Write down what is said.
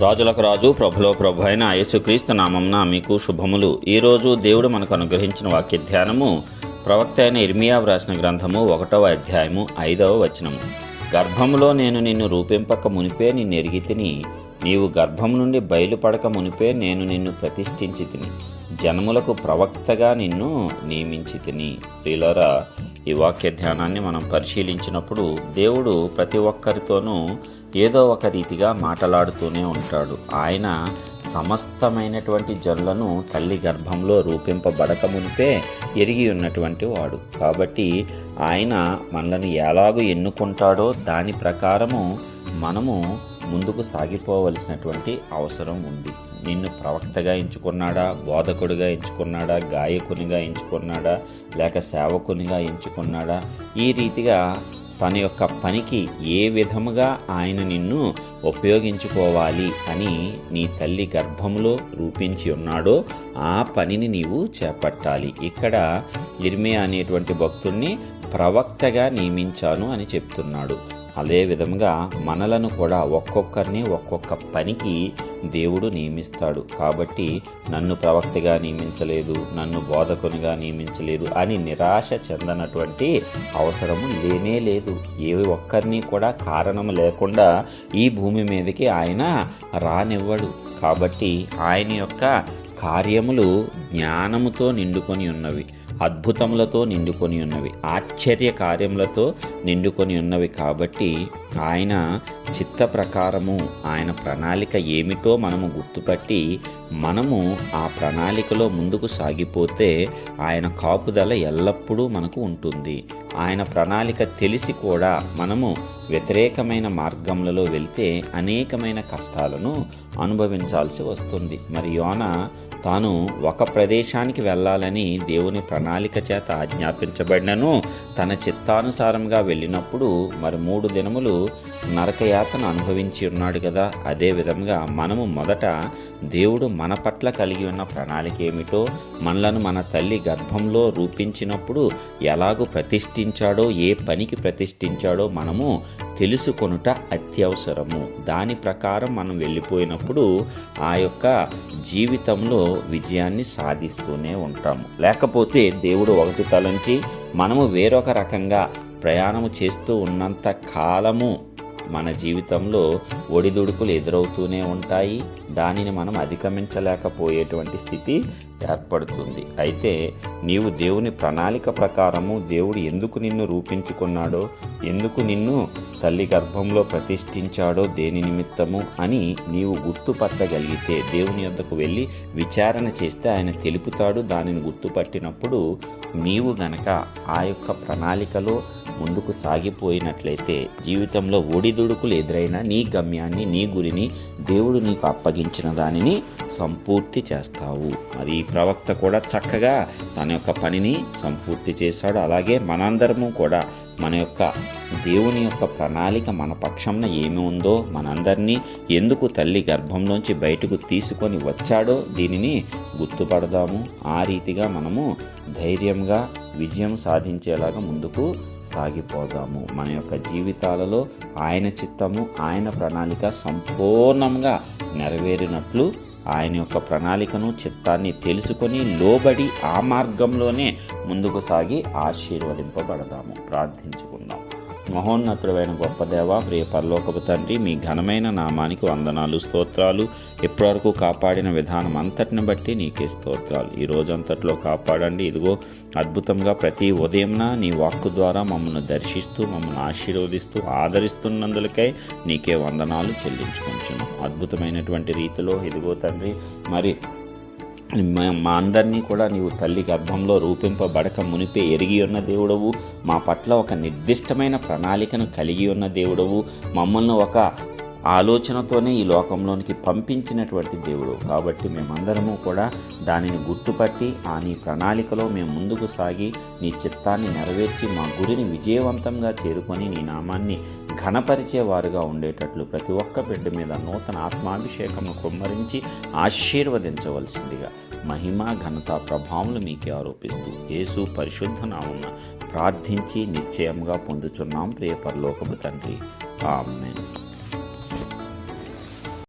రాజులకు రాజు ప్రభులో ప్రభు అయిన యేసుక్రీస్తు నామంన మీకు శుభములు. ఈరోజు దేవుడు మనకు అనుగ్రహించిన వాక్య ధ్యానము ప్రవక్త అయిన ఇర్మియా వ్రాసిన గ్రంథము ఒకటవ అధ్యాయము ఐదవ వచనము. గర్భములో నేను నిన్ను రూపింపక మునిపే నిన్ను ఎరిగి తిని నీవు గర్భం నుండి బయలుపడక మునిపే నేను నిన్ను ప్రతిష్ఠించి తిని జనములకు ప్రవక్తగా నిన్ను నియమించి తిని. ప్రియులరా ఈ వాక్య ధ్యానాన్ని మనం పరిశీలించినప్పుడు దేవుడు ప్రతి ఒక్కరితోనూ ఏదో ఒక రీతిగా మాట్లాడుతూనే ఉంటాడు. ఆయన సమస్తమైనటువంటి జనులను తల్లి గర్భంలో రూపింపబడక మునిపే ఎరిగి ఉన్నటువంటి వాడు. కాబట్టి ఆయన మనలను ఎలాగో ఎన్నుకుంటాడో దాని ప్రకారము మనము ముందుకు సాగిపోవలసినటువంటి అవసరం ఉంది. నిన్ను ప్రవక్తగా ఎంచుకున్నాడా బోధకుడిగా ఎంచుకున్నాడా గాయకునిగా ఎంచుకున్నాడా లేక సేవకునిగా ఎంచుకున్నాడా? ఈ రీతిగా తన యొక్క పనికి ఏ విధముగా ఆయన నిన్ను ఉపయోగించుకోవాలి అని నీ తల్లి గర్భంలో రూపించి ఉన్నాడో ఆ పనిని నీవు చేపట్టాలి. ఇక్కడ ఇర్మే అనేటువంటి భక్తుణ్ణి ప్రవక్తగా నియమించాను అని చెప్తున్నాడు. అదే విధంగా మనలను కూడా ఒక్కొక్కరిని ఒక్కొక్క పనికి దేవుడు నియమిస్తాడు. కాబట్టి నన్ను ప్రవక్తగా నియమించలేదు నన్ను బోధకునిగా నియమించలేదు అని నిరాశ చెందనటువంటి అవసరము లేనే లేదు. ఏ ఒక్కరిని కూడా కారణం లేకుండా ఈ భూమి మీదకి ఆయన రానివ్వడు. కాబట్టి ఆయన యొక్క కార్యములు జ్ఞానముతో నిండుకొని ఉన్నవి. అద్భుతములతో నిండుకొని ఉన్నవి ఆశ్చర్య కార్యములతో నిండుకొని ఉన్నవి కాబట్టి ఆయన చిత్త ప్రకారము ఆయన ప్రణాళిక ఏమిటో మనము గుర్తుపట్టి మనము ఆ ప్రణాళికలో ముందుకు సాగిపోతే ఆయన కాపుదల ఎల్లప్పుడూ మనకు ఉంటుంది. ఆయన ప్రణాళిక తెలిసి కూడా మనము వ్యతిరేకమైన మార్గములలో వెళ్తే అనేకమైన కష్టాలను అనుభవించాల్సి వస్తుంది. మరి యోన తాను ఒక ప్రదేశానికి వెళ్ళాలని దేవుని ప్రణాళిక చేత ఆజ్ఞాపించబడినను తన చిత్తానుసారంగా వెళ్ళినప్పుడు మరి మూడు దినములు నరకయాతను అనుభవించి ఉన్నాడు కదా అదే విధంగా మనము మొదట దేవుడు మన పట్ల కలిగి ఉన్న ప్రణాళిక ఏమిటో మనలను మన తల్లి గర్భంలో రూపించినప్పుడు ఎలాగూ ప్రతిష్ఠించాడో ఏ పనికి ప్రతిష్ఠించాడో మనము తెలుసుకొనుట అత్యవసరము. దాని ప్రకారం మనం వెళ్ళిపోయినప్పుడు ఆ యొక్క జీవితంలో విజయాన్ని సాధిస్తూనే ఉంటాము. లేకపోతే దేవుడు ఒకటి తలంచి మనము వేరొక రకంగా ప్రయాణము చేస్తూ ఉన్నంత కాలము మన జీవితంలో ఒడిదుడుకులు ఎదురవుతూనే ఉంటాయి. దానిని మనం అధిగమించలేకపోయేటువంటి స్థితి ఏర్పడుతుంది. అయితే నీవు దేవుని ప్రణాళిక ప్రకారము దేవుడు ఎందుకు నిన్ను రూపించుకున్నాడో ఎందుకు నిన్ను తల్లి గర్భంలో ప్రతిష్ఠించాడో దేని నిమిత్తము అని నీవు గుర్తుపట్టగలిగితే దేవుని యొద్దకు వెళ్ళి విచారణ చేస్తే ఆయన తెలుపుతాడు. దానిని గుర్తుపట్టినప్పుడు నీవు గనక ఆ యొక్క ప్రణాళికలో ముందుకు సాగిపోయినట్లయితే జీవితంలో ఒడిదుడుకులు ఎదురైనా నీ గమ్యాన్ని నీ గురిని దేవుడు నీకు అప్పగించిన దానిని సంపూర్తి చేస్తావు. మరి ఈ ప్రవక్త కూడా చక్కగా తన యొక్క పనిని సంపూర్తి చేశాడు. అలాగే మనందరము కూడా మన యొక్క దేవుని యొక్క ప్రణాళిక మన పక్షంన ఏమి ఉందో మనందరినీ ఎందుకు తల్లి గర్భంలోంచి బయటకు తీసుకొని వచ్చాడో దీనిని గుర్తుపడదాము. ఆ రీతిగా మనము ధైర్యంగా విజయం సాధించేలాగా ముందుకు సాగిపోదాము. మన యొక్క జీవితాలలో ఆయన చిత్తము ఆయన ప్రణాళిక సంపూర్ణంగా నెరవేరినట్లు ఆయన యొక్క ప్రణాళికను చిత్తాన్ని తెలుసుకొని లోబడి ఆ మార్గంలోనే ముందుకు సాగి ఆశీర్వదింపబడదాము. ప్రార్థించుకుందాం. మహోన్నతుడైన గొప్ప దేవ ప్రియ పరలోకపు తండ్రి మీ ఘనమైన నామానికి వందనాలు స్తోత్రాలు. ఇప్పటివరకు కాపాడిన విధానం అంతటిని బట్టి నీకే స్తోత్రాలు. ఈ రోజంతట్లో కాపాడండి. ఇదిగో అద్భుతంగా ప్రతి ఉదయంన నీ వాక్కు ద్వారా మమ్మల్ని దర్శిస్తూ మమ్మల్ని ఆశీర్వదిస్తూ ఆదరిస్తున్నందులకై నీకే వందనాలు చెల్లించుకుంటున్నాం. అద్భుతమైనటువంటి రీతిలో ఇదిగో తండ్రి మరి మా అందరినీ కూడా నీవు తల్లి గర్భంలో రూపింపబడక మునిపే ఎరిగి ఉన్న దేవుడవు. మా పట్ల ఒక నిర్దిష్టమైన ప్రణాళికను కలిగి ఉన్న దేవుడవు. మమ్మల్ని ఒక ఆలోచనతోనే ఈ లోకంలోనికి పంపించినటువంటి దేవుడు. కాబట్టి మేమందరము కూడా దానిని గుర్తుపట్టి ఆ నీ ప్రణాళికలో మేము ముందుకు సాగి నీ చిత్తాన్ని నెరవేర్చి మా గురిని విజయవంతంగా చేరుకొని నీ నామాన్ని ఘనపరిచేవారుగా ఉండేటట్లు ప్రతి ఒక్క బిడ్డ మీద నూతన ఆత్మాభిషేకము కుమ్మరించి ఆశీర్వదించవలసిందిగా మహిమ ఘనత ప్రభావములు మీకే ఆరోపిస్తూ యేసు పరిశుద్ధ నామున ప్రార్థించి నిశ్చయంగా పొందుచున్నాం. ప్రియపరలోకము తండ్రి. ఆమెన్.